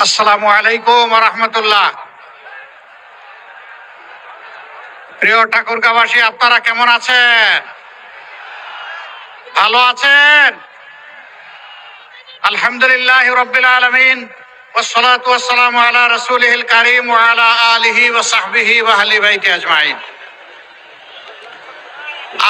আসসালামু আলাইকুম রহমতুল্লাহ প্রিয় ঠাকুরগাবাসী আপনারা কেমন আছেন ভালো আছেন আলহামদুলিল্লাহ রব্বিল আলমিন والصلاة والسلام على رسوله الكريم وعلى آله وصحبه وأهل بيته أجمعين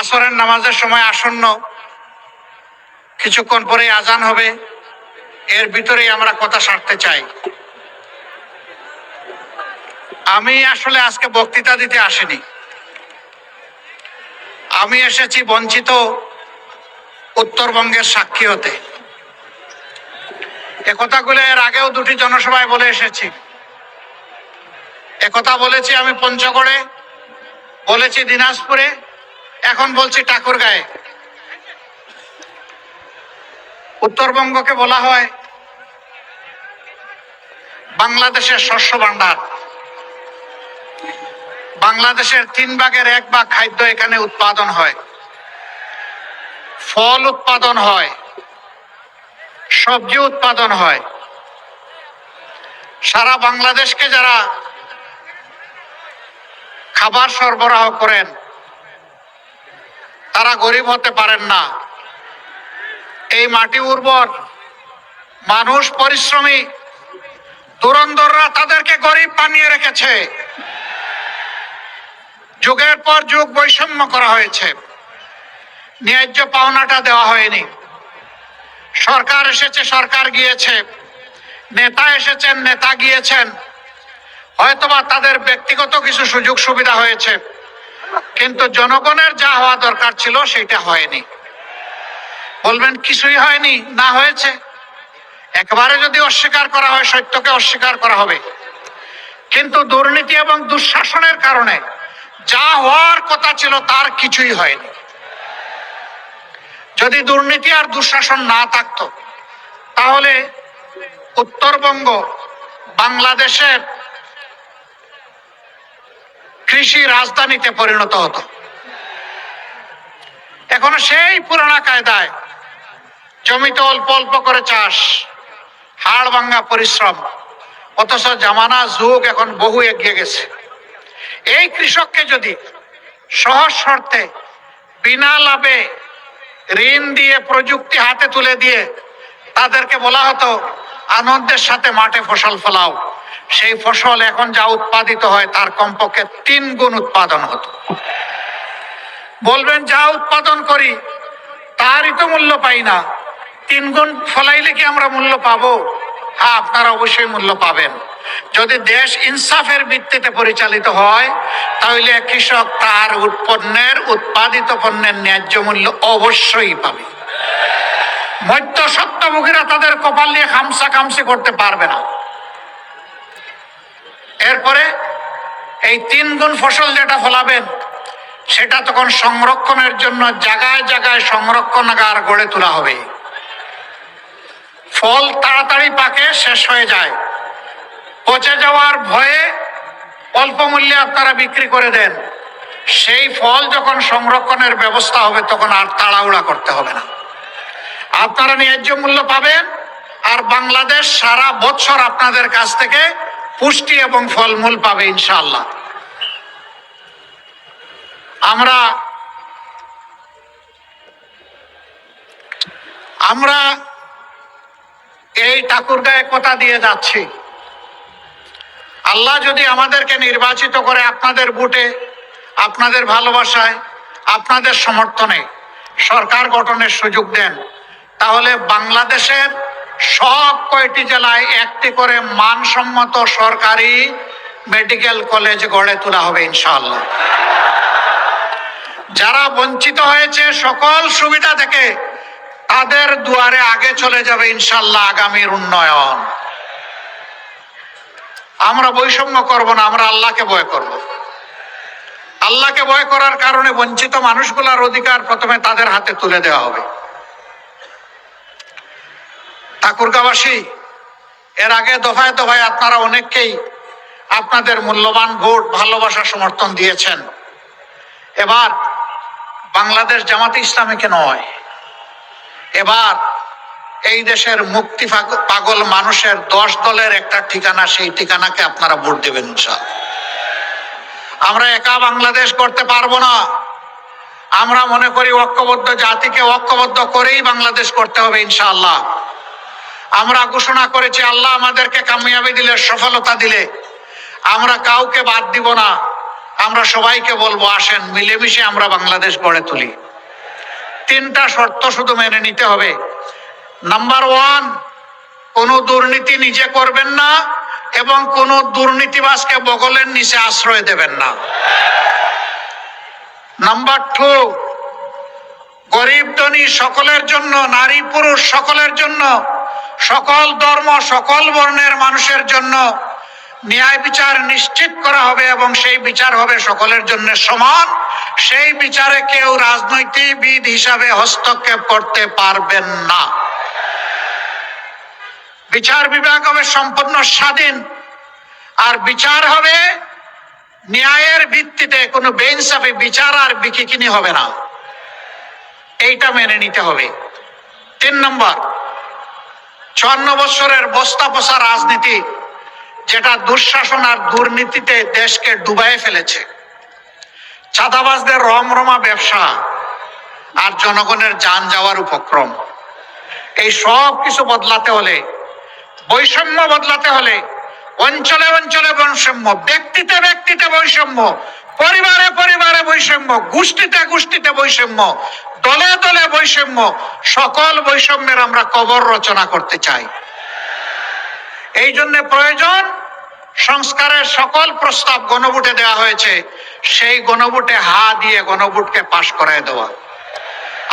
আসরের নামাজের সময় আসন্ন কিছুক্ষণ পরে আজান হবে এর ভিতরেই আমরা কথা সারতে চাই। আমি আসলে আজকে বক্তৃতা দিতে আসিনি। আমি এসেছি বঞ্চিত উত্তরবঙ্গের সাক্ষী হতে। একথাগুলো এর আগেও দুটি জনসভায় বলে এসেছি। একথা বলেছি আমি পঞ্চগড়ে, বলেছি দিনাজপুরে, এখন বলছি ঠাকুরগাঁয়ে। উত্তরবঙ্গকে বলা হয় বাংলাদেশের শস্য ভাণ্ডার। বাংলাদেশের তিন ভাগের এক ভাগ খাদ্য এখানে উৎপাদন হয়। ফল উৎপাদন হয়। সবজি উৎপাদন হয়। সারা বাংলাদেশকে যারা খাবার সরবরাহ করেন, তারা গরিব হতে পারেন না। এই মাটি উর্বর। মানুষ পরিশ্রমী। দুরন্দররা তাদেরকে গরিব বানিয়ে রেখেছে। যুগের পর যুগ বৈষম্য করা হয়েছে। ন্যায্য পাওনাটা দেওয়া হয়নি। সরকার এসেছে, সরকার গিয়েছে। নেতা এসেছেন, নেতা গিয়েছেন। হয়তোবা তাদের ব্যক্তিগত কিছু সুযোগ সুবিধা হয়েছে। কিন্তু জনগণের যা হওয়া দরকার ছিল, সেটা হয়নি। বলবেন, কিছুই হয়নি, না হয়েছে। একবারে যদি অস্বীকার করা হয়, সত্যকে অস্বীকার করা হবে। কিন্তু দুর্নীতি এবং দুঃশাসনের কারণে যা হওয়ার কথা ছিল, তার কিছুই হয়নি। যদি দুর্নীতি আর দুঃশাসন না থাকতো, তাহলে উত্তরবঙ্গ বাংলাদেশের কৃষি রাজধানীতে পরিণত হতো। এখনও সেই পুরানা কায়দায় জমিতে অল্প অল্প করে চাষ, হাড় ভাঙ্গা পরিশ্রম, অথচ জামানা যুগ এখন বহু এগিয়ে গেছে। এই কৃষককে যদি সহজ শর্তে বিনা লাভে ঋণ দিয়ে প্রযুক্তি হাতে তুলে দিয়ে তাদেরকে বলা হতো, আনন্দের সাথে মাঠে ফসল ফলাও। সেই ফসল এখন যা উৎপাদিত হয় তার কমপক্ষে তিন গুণ উৎপাদন হতো। বলবেন, যা উৎপাদন করি, তারই তো মূল্য পাই না। তিন গুণ ফলাইলে কি আমরা মূল্য পাবো? হ্যাঁ আপনারা অবশ্যই মূল্য পাবেন। যদি দেশ ইনসাফের ভিত্তিতে পরিচালিত হয়, তাহলে কৃষক তার উৎপন্নের, উৎপাদিত পণ্যের ন্যায্য মূল্য অবশ্যই পাবে। মধ্য সত্যভোগীরা তাদের কপাল নিয়ে খামসা খামসি করতে পারবে না। এরপরে এই তিন গুণ ফসল যেটা ফলাবেন, সেটা তখন সংরক্ষণের জন্য জায়গায় জায়গায় সংরক্ষণাগার গড়ে তোলা হবে। ফল তাড়াতাড়ি পাকে, শেষ হয়ে যায়। পচে যাওয়ার ভয়ে অল্প মূল্যে আপনারা বিক্রি করে দেন। সেই ফল যখন সংরক্ষণের ব্যবস্থা হবে, তখন আর তাড়াহুড়া করতে হবে না। আপনারা ন্যায্য মূল্য পাবেন, আর বাংলাদেশ সারা বছর আপনাদের কাছ থেকে পুষ্টি এবং ফলমূল পাবে ইনশাল্লাহ আমরা আমরা এই ঠাকুরগায়ে কথা দিয়ে যাচ্ছি? আল্লাহ যদি আমাদেরকে নির্বাচিত করে আপনাদের বুটে, আপনাদের ভালোবাসায়, আপনাদের সমর্থনে সরকার গঠনের সুযোগ দেন, তাহলে বাংলাদেশের সব কয়টি জেলায় একটি করে মানসম্মত সরকারি মেডিকেল কলেজ গড়ে তোলা হবে ইনশাআল্লাহ। যারা বঞ্চিত হয়েছে সকল সুবিধা থেকে তাদের দুয়ারে আগে চলে যাবে ইনশাল্লাহ আগামীর উন্নয়ন। আমরা বৈষম্য করব না, আমরা আল্লাহকে ভয় করব। আল্লাহকে ভয় করার কারণে বঞ্চিত মানুষগুলার অধিকার প্রথমে তাদের হাতে তুলে দেওয়া হবে। ঠাকুরগাবাসী এর আগে দফায় দফায় আপনারা অনেককেই আপনাদের মূল্যবান ভোট, ভালোবাসা, সমর্থন দিয়েছেন। এবার বাংলাদেশ জামাতে ইসলামীকে নয়। এবার এই দেশের মুক্তি পাগ- পাগল মানুষের দশ দলের একটা ঠিকানা, সেই ঠিকানাকে আপনারা ভোট দেবেন আমরা একা বাংলাদেশ করতে পারব না। আমরা মনে করি ঐক্যবদ্ধ জাতিকে ঐক্যবদ্ধ করেই বাংলাদেশ করতে হবে ইনশাআল্লাহ। আমরা ঘোষণা করেছি, আল্লাহ আমাদেরকে কামিয়াবি দিলে, সফলতা দিলে। আমরা কাউকে বাদ দিব না। আমরা সবাইকে বলব, আসেন, মিলেমিশে আমরা বাংলাদেশ গড়ে তুলি। তিনটা শর্ত শুধু মেনে নিতে হবে। নাম্বার ওয়ান কোনো দুর্নীতি নিজে করবেন না এবং কোনো দুর্নীতিবাসকে বগলের নিচে আশ্রয় দেবেন না। নাম্বার টু গরিব ধনী সকলের জন্য, নারী পুরুষ সকলের জন্য, সকল ধর্ম, সকল বর্ণের মানুষের জন্য ন্যায় বিচার নিশ্চিত করা হবে এবং সেই বিচার হবে সকলের জন্য সমান। সেই বিচারে কেউ রাজনৈতিকবিদ হিসাবে হস্তক্ষেপ করতে পারবেন না। বিচার বিভাগ হবে সম্পূর্ণ স্বাধীন। আর বিচার হবে ন্যায়ের ভিত্তিতে। কোনো বেইনসাফি বিচার আর বিকিকিনি হবে না। এইটা মেনে নিতে হবে। তিন নম্বর, চুয়ান্ন বছরের বস্তা পচা রাজনীতি। যেটা দুঃশাসন আর দুর্নীতিতে দেশকে ডুবাই ফেলেছে। চাঁদাবাজদের রমরমা ব্যবসা আর জনগণের যান যাওয়ার উপক্রম। এই সব কিছু বদলাতে হলে, বৈষম্য বদলাতে হলে, অঞ্চলে অঞ্চলে বৈষম্য, ব্যক্তিতে ব্যক্তিতে বৈষম্য, পরিবারে পরিবারে বৈষম্য, গোষ্ঠীতে গোষ্ঠীতে বৈষম্য, দলে দলে বৈষম্য, সকল বৈষম্যের আমরা কবর রচনা করতে চাই। এই জন্য প্রয়োজন সংস্কারের সকল প্রস্তাব গণভোটে দেওয়া হয়েছে। সেই গণভোটে হা দিয়ে গণভোটকে পাশ করায় দেওয়া।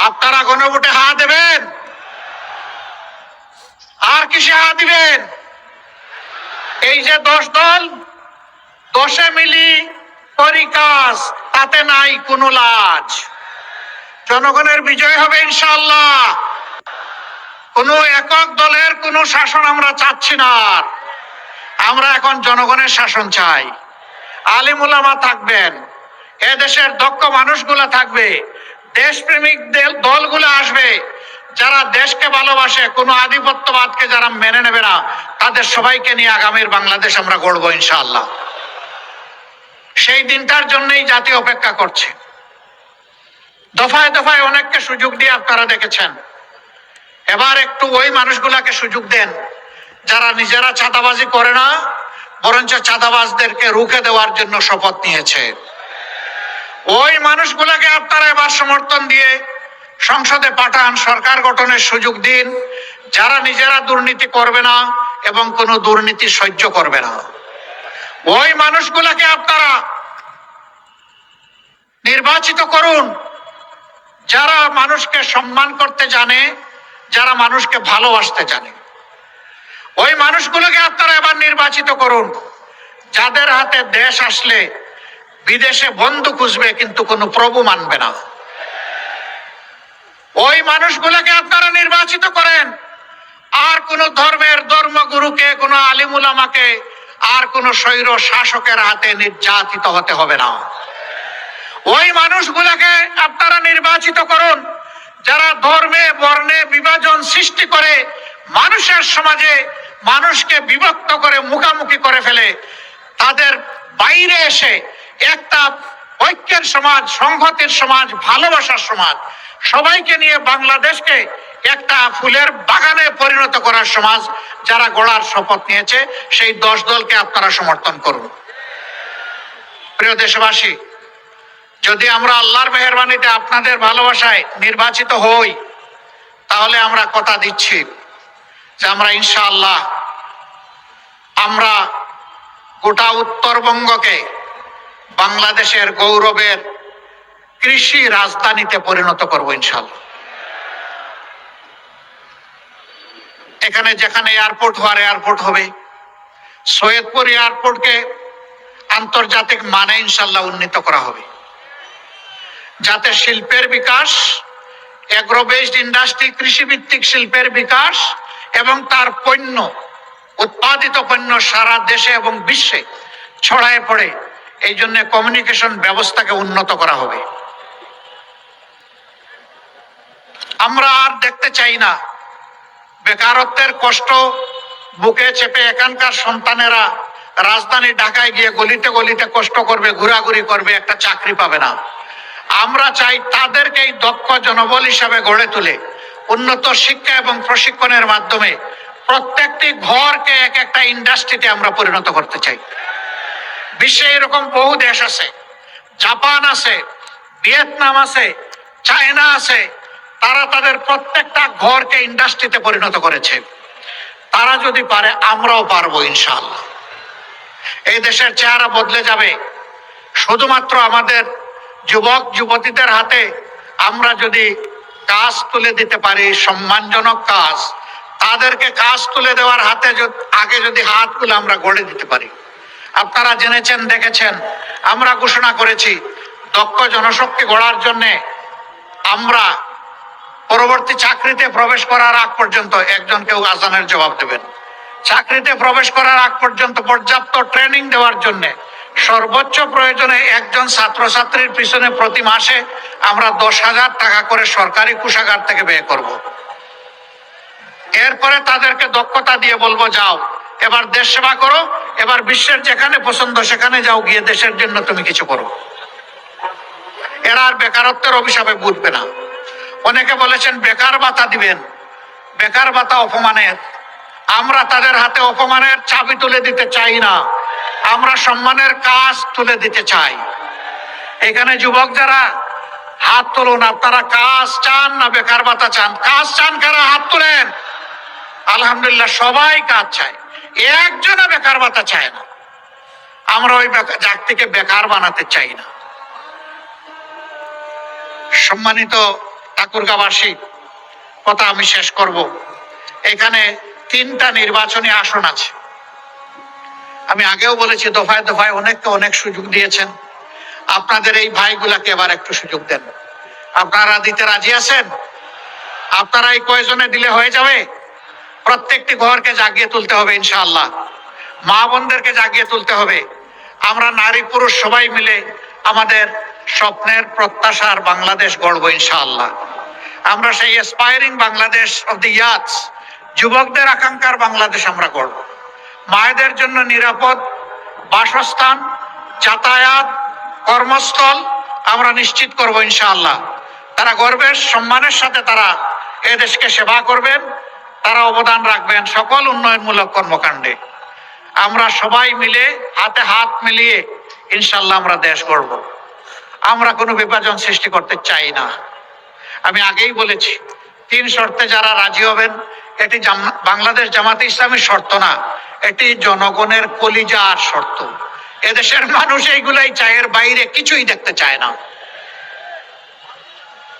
আপনারা গণভোটে হা দেবেন? আর কিসে হা দিবেন? এই যে দশ দল, দশে মিলি করি কাজ তাতে নাই কোনো লাজ। জনগণের বিজয় হবে ইনশাল্লাহ কোন একক দলের কোন শাসন আমরা চাচ্ছি না। আমরা এখন জনগণের শাসন চাই। আলিমুলামা থাকবেন। এদেশের দক্ষ মানুষগুলা থাকবে। দেশপ্রেমিক দল- দলগুলো আসবে। যারা দেশকে ভালোবাসে, কোনো আধিপত্যবাদকে যারা মেনে নেবে না, তাদের সবাইকে নিয়ে আগামীর বাংলাদেশ আমরা গড়বো ইনশাআল্লাহ। সেই দিনটার জন্যই জাতি অপেক্ষা করছে। দফায় দফায় অনেককে সুযোগ দিয়ে আপনারা দেখেছেন। এবার একটু ওই মানুষগুলাকে সুযোগ দেন, যারা নিজেরা চাঁদাবাজি করে না, বরঞ্চ চাঁদাবাজদেরকে রুখে দেওয়ার জন্য শপথ নিয়েছে। ওই মানুষগুলাকে আপনারা এবার সমর্থন দিয়ে সংসদে পাঠান, সরকার গঠনের সুযোগ দিন, যারা নিজেরা দুর্নীতি করবে না এবং কোনো দুর্নীতি সহ্য করবে না। ওই মানুষগুলাকে আপনারা নির্বাচিত করুন, যারা মানুষকে সম্মান করতে জানে যারা মানুষকে ভালোবাসতে জানে। ওই মানুষগুলোকে আপনারা এবার নির্বাচিত করুন। যাদের হাতে দেশ আসলে বিদেশে বন্ধু খুঁজবে কিন্তু কোনো প্রভু মানবে না। ওই মানুষগুলোকে আপনারা নির্বাচিত করেন। আর কোন ধর্মের ধর্মগুরুকে, কোন আলিমুলামাকে, আর কোন স্বৈর শাসকের হাতে নির্যাতিত হতে হবে না। ওই মানুষগুলোকে আপনারা নির্বাচিত করুন। যারা ধর্মে, বর্ণে বিভাজন সৃষ্টি করে, মানুষের সমাজে মানুষকে বিভক্ত করে, মুখামুখি করে ফেলে, তাদের বাইরে এসে একটা ঐক্যের সমাজ, সংহতির সমাজ, ভালোবাসার সমাজ, সবাইকে নিয়ে বাংলাদেশকে একটা ফুলের বাগানে পরিণত করার সমাজ যারা গড়ার শপথ নিয়েছে, সেই দশ দলকে আপনারা সমর্থন করুন। প্রিয় দেশবাসী যদি আমরা আল্লাহর মেহরবানিতে আপনাদের ভালোবাসায় নির্বাচিত হই, তাহলে আমরা কথা দিচ্ছি যে আমরা ইনশাআল্লাহ, আমরা গোটা উত্তরবঙ্গকে বাংলাদেশের গৌরবের কৃষি রাজধানীতে পরিণত করব ইনশাআল্লাহ। এখানে যেখানে এয়ারপোর্ট হওয়ার এয়ারপোর্ট হবে, সৈয়দপুর এয়ারপোর্টকে আন্তর্জাতিক মানে ইনশাল্লাহ উন্নীত করা হবে। যাতে শিল্পের বিকাশ এগ্রো ইন্ডাস্ট্রি কৃষিভিত্তিক শিল্পের বিকাশ এবং তার পণ্য, উৎপাদিত পণ্য সারা দেশে এবং বিশ্বে ছড়ায় পড়ে। এই জন্য কমিউনিকেশন ব্যবস্থাকে উন্নত করা হবে। আমরা আর দেখতে চাই না। বেকারত্বের কষ্ট বুকে চেপে এখানকার সন্তানেরা রাজধানী ঢাকায় গিয়ে গলিতে গলিতে কষ্ট করবে, ঘোরাঘুরি করবে, একটা চাকরি পাবে না। আমরা চাই তাদেরকেই দক্ষ জনবল হিসাবে গড়ে তুলে উন্নত শিক্ষা এবং প্রশিক্ষণের মাধ্যমে প্রত্যেকটি ঘরকে এক একটা ইন্ডাস্ট্রিতে আমরা পরিণত করতে চাই। বিশ্বে এরকম বহু দেশ আছে। জাপান আছে, ভিয়েতনাম আছে, চায়না আছে। তারা তাদের প্রত্যেকটা ঘরকে ইন্ডাস্ট্রিতে পরিণত করেছে। তারা যদি পারে, আমরাও পারব ইনশাআল্লাহ। এই দেশের চেহারা বদলে যাবে। শুধুমাত্র আমাদের যুবক, যুবতীদের হাতে আমরা যদি কাজ তুলে দিতে পারি, সম্মানজনক কাজ, তাদেরকে কাজ তুলে দেওয়ার হাতে আগে যদি হাতগুলো আমরা গড়ে দিতে পারি। আপনারা জেনেছেন, দেখেছেন, আমরা ঘোষণা করেছি, দক্ষ জনশক্তি গড়ার জন্যে আমরা পরবর্তী চাকরিতে প্রবেশ করার আগ পর্যন্ত একজন কেউ আজানের জবাব দেবেন। চাকরিতে প্রবেশ করার আগ পর্যন্ত পর্যাপ্ত ট্রেনিং দেওয়ার জন্য সর্বোচ্চ প্রয়োজনে একজন ছাত্রছাত্রীর পিছনে প্রতি মাসে আমরা দশ হাজার টাকা করে সরকারি কোষাগার থেকে ব্যয় করব। এরপরে তাদেরকে দক্ষতা দিয়ে বলব, যাও, এবার দেশ সেবা করো, এবার বিশ্বের যেখানে পছন্দ সেখানে যাও, গিয়ে দেশের জন্য তুমি কিছু করো। এরা আর বেকারত্বের অভিশাপে বুঝবে না। অনেকে বলেছেন, বেকার ভাতা দিবেন, বেকার ভাতা অপমানের। আমরা তাদের হাতে অপমানের চাবি তুলে দিতে চাই না। আমরা সম্মানের কাজ তুলে দিতে চাই। এখানে যুবক যারা হাত তুলুন, আপনারা কাজ চান না, বেকার ভাতা চান? কাজ চান কারা? হাত তুলেন। আলহামদুলিল্লাহ সবাই কাজ চায়। একজনে বেকার ভাতা চায় না। আমরা ওই জাতিকে বেকার বানাতে চাই না। সম্মানিত ঠাকুরগাবাসী কথা আমি শেষ করব। এখানে তিনটা নির্বাচনী আসন আছে। আমি আগেও বলেছি, দফায় দফায় অনেককে অনেক সুযোগ দিয়েছেন। আপনাদের এই ভাইগুলাকে এবার একটু সুযোগ দেন। আপনারা দিতে রাজি আছেন? আপনারা এই কয়জনে দিলে হয়ে যাবে? প্রত্যেকটি ঘরকে জাগিয়ে তুলতে হবে, ইনশাআল্লাহ। মা বোনদেরকে জাগিয়ে তুলতে হবে। আমরা নারী পুরুষ সবাই মিলে আমাদের স্বপ্নের প্রত্যাশার বাংলাদেশ গড়ব, ইনশাআল্লাহ। আমরা সেই aspiring Bangladesh of the youths যুবকদের আকাঙ্ক্ষার বাংলাদেশ আমরা গড়ব। মায়েদের জন্য নিরাপদ বাসস্থান, যাতায়াত, কর্মস্থল আমরা নিশ্চিত করব ইনশাআল্লাহ। তারা গর্বের, সম্মানের সাথে তারা এ দেশকে সেবা করবেন, তারা অবদান রাখবেন সকল উন্নয়নমূলক কর্মকাণ্ডে। আমরা সবাই মিলে, হাতে হাত মিলিয়ে ইনশাল্লাহ আমরা দেশ গড়ব। আমরা কোনো বিভাজন সৃষ্টি করতে চাই না। আমি আগেই বলেছি, তিন শর্তে যারা রাজি হবেন এটি বাংলাদেশ জামাতে ইসলামের শর্ত না। এটি জনগণের কলিজার শর্ত। এদেশের মানুষ এইগুলাই চায় এর বাইরে কিছুই দেখতে চায় না।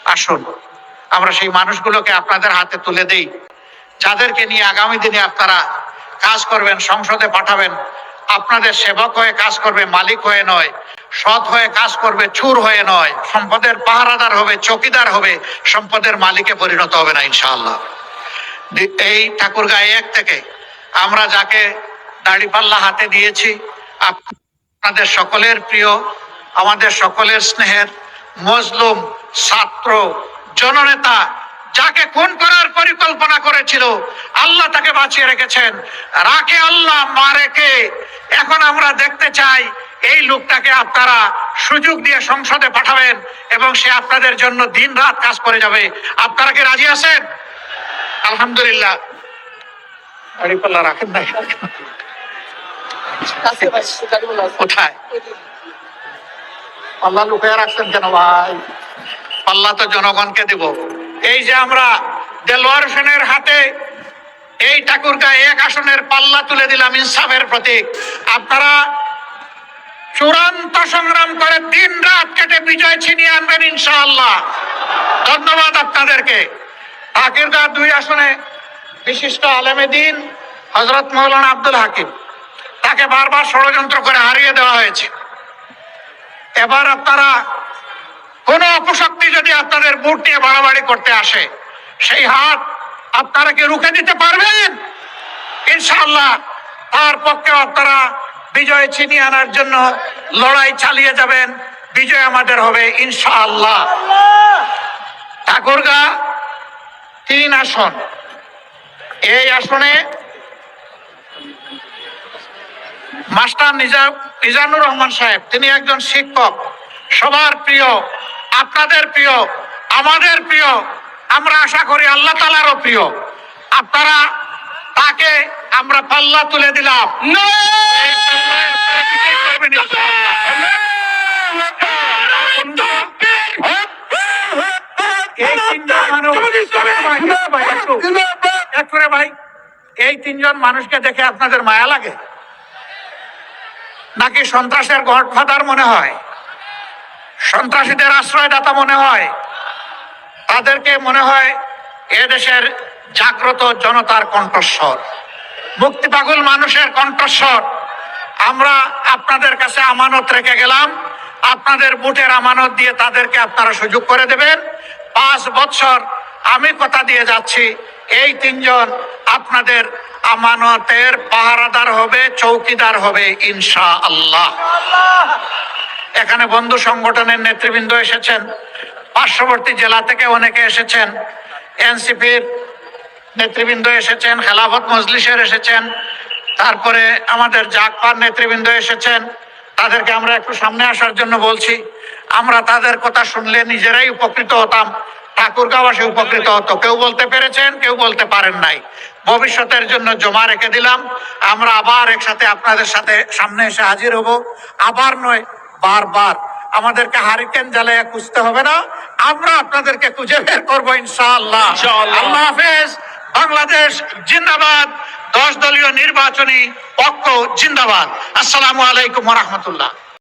আসুন, আমরা সেই মানুষগুলোকে আপনাদের হাতে তুলে দেই। যাদেরকে নিয়ে আগামী দিনে আপনারা কাজ করবেন, সংসদে পাঠাবেন, আপনাদের সেবক হয়ে কাজ করবে, মালিক হয়ে নয়, সৎ হয়ে কাজ করবে, চুর হয়ে নয়, সম্পদের পাহারাদার হবে, চকিদার হবে, সম্পদের মালিকে পরিণত হবে না, ইনশাআল্লাহ। এই ঠাকুরগাঁও এক থেকে। আমরা যাকে দাড়িপাল্লা হাতে দিয়েছি আপ- আপনাদের সকলের প্রিয়, আমাদের সকলের স্নেহের মজলুম ছাত্র, জননেতা, যাকে খুন করার পরিকল্পনা করেছিল, আল্লাহ তাকে বাঁচিয়ে রেখেছেন। রাখে আল্লাহ, মারে কে? এখন আমরা দেখতে চাই, এই লোকটাকে আপনারা সুযোগ দিয়ে সংসদে পাঠাবেন এবং সে আপনাদের জন্য দিন রাত কাজ করে যাবে। আপনারা কি রাজি আছেন? আলহামদুলিল্লাহ। দাড়িপাল্লা রাখেন নাই কোথায়? পাল্লা লুকিয়ে রাখছেন কেন ভাই? পাল্লা তো জনগণকে দিব। এই যে আমরা দেলোয়ার হোসেনের হাতে এই এক আসনের পাল্লা তুলে দিলাম ইনসাফের প্রতীক। আপনারা চূড়ান্ত সংগ্রাম করে দিন রাত কেটে বিজয় ছিনিয়ে আনবেন ইনশাআল্লাহ। ধন্যবাদ আপনাদেরকে। ঠাকুরগা দুই আসনে বিশিষ্ট আলেমে দিন হজরত মৌলানা আব্দুল হাকিম। তাকে বারবার ষড়যন্ত্র করে হারিয়ে দেওয়া হয়েছে। এবার আপনারা কোন অপশক্তি যদি আপনাদের বুট নিয়ে বাড়াবাড়ি করতে আসে, সেই হাত আপনারা কি রুখে দিতে পারবেন? ইনশাল্লাহ তার পক্ষে আপনারা বিজয় ছিনিয়ে আনার জন্য লড়াই চালিয়ে যাবেন। বিজয় আমাদের হবে ইনশাআল্লাহ। ঠাকুরগা তিন আসন। এই আসনে মাস্টার নিজা মিজানুর রহমান সাহেব তিনি একজন শিক্ষক। সবার প্রিয় আপনাদের প্রিয় আমাদের প্রিয় আমরা আশা করি আল্লাহ তালারও প্রিয়। আপনারা তাকে আমরা পাল্লা তুলে দিলাম। এই ভাই, এই তিনজন মানুষকে দেখে আপনাদের মায়া লাগে? নাকি সন্ত্রাসের গডফাদার মনে হয়? সন্ত্রাসীদের আশ্রয়দাতা মনে হয়? তাদেরকে মনে হয় এদেশের জাগ্রত জনতার কণ্ঠস্বর। মুক্তি পাগল মানুষের কণ্ঠস্বর। আমরা আপনাদের কাছে আমানত রেখে গেলাম। আপনাদের বুটের আমানত দিয়ে তাদেরকে আপনারা সুযোগ করে দেবেন। পাঁচ বছর আমি কথা দিয়ে যাচ্ছি। এই তিনজন আপনাদের আমানতের পাহারাদার হবে, চৌকিদার হবে ইনশা আল্লাহ এখানে বন্ধু সংগঠনের নেতৃবৃন্দ এসেছেন, পার্শ্ববর্তী জেলা থেকে অনেকে এসেছেন, এনসিপির নেতৃবৃন্দ এসেছেন, খেলাফত মজলিসের এসেছেন, তারপরে আমাদের জাকপার নেতৃবৃন্দ এসেছেন। তাদেরকে আমরা একটু সামনে আসার জন্য বলছি। আমরা তাদের কথা শুনলে নিজেরাই উপকৃত হতাম। ঠাকুরগাঁওবাসী উপকৃত হতো। কেউ বলতে পেরেছেন কেউ বলতে পারেন নাই। ভবিষ্যতের জন্য জমা রেখে দিলাম। আমরা আবার একসাথে আপনাদের সাথে সামনে এসে হাজির হব। আবার নয় বারবার। আমাদেরকে হারিকেন জ্বালাইয়া খুঁজতে হবে না। আমরা আপনাদেরকে খুঁজে বের করব ইনশাআল্লাহ। ইনশাআল্লাহ। আল্লাহ হাফেজ। বাংলাদেশ জিন্দাবাদ। দশ দলীয় নির্বাচনী পক্ষ জিন্দাবাদ। আসসালামু আলাইকুম রহমতুল্লাহ।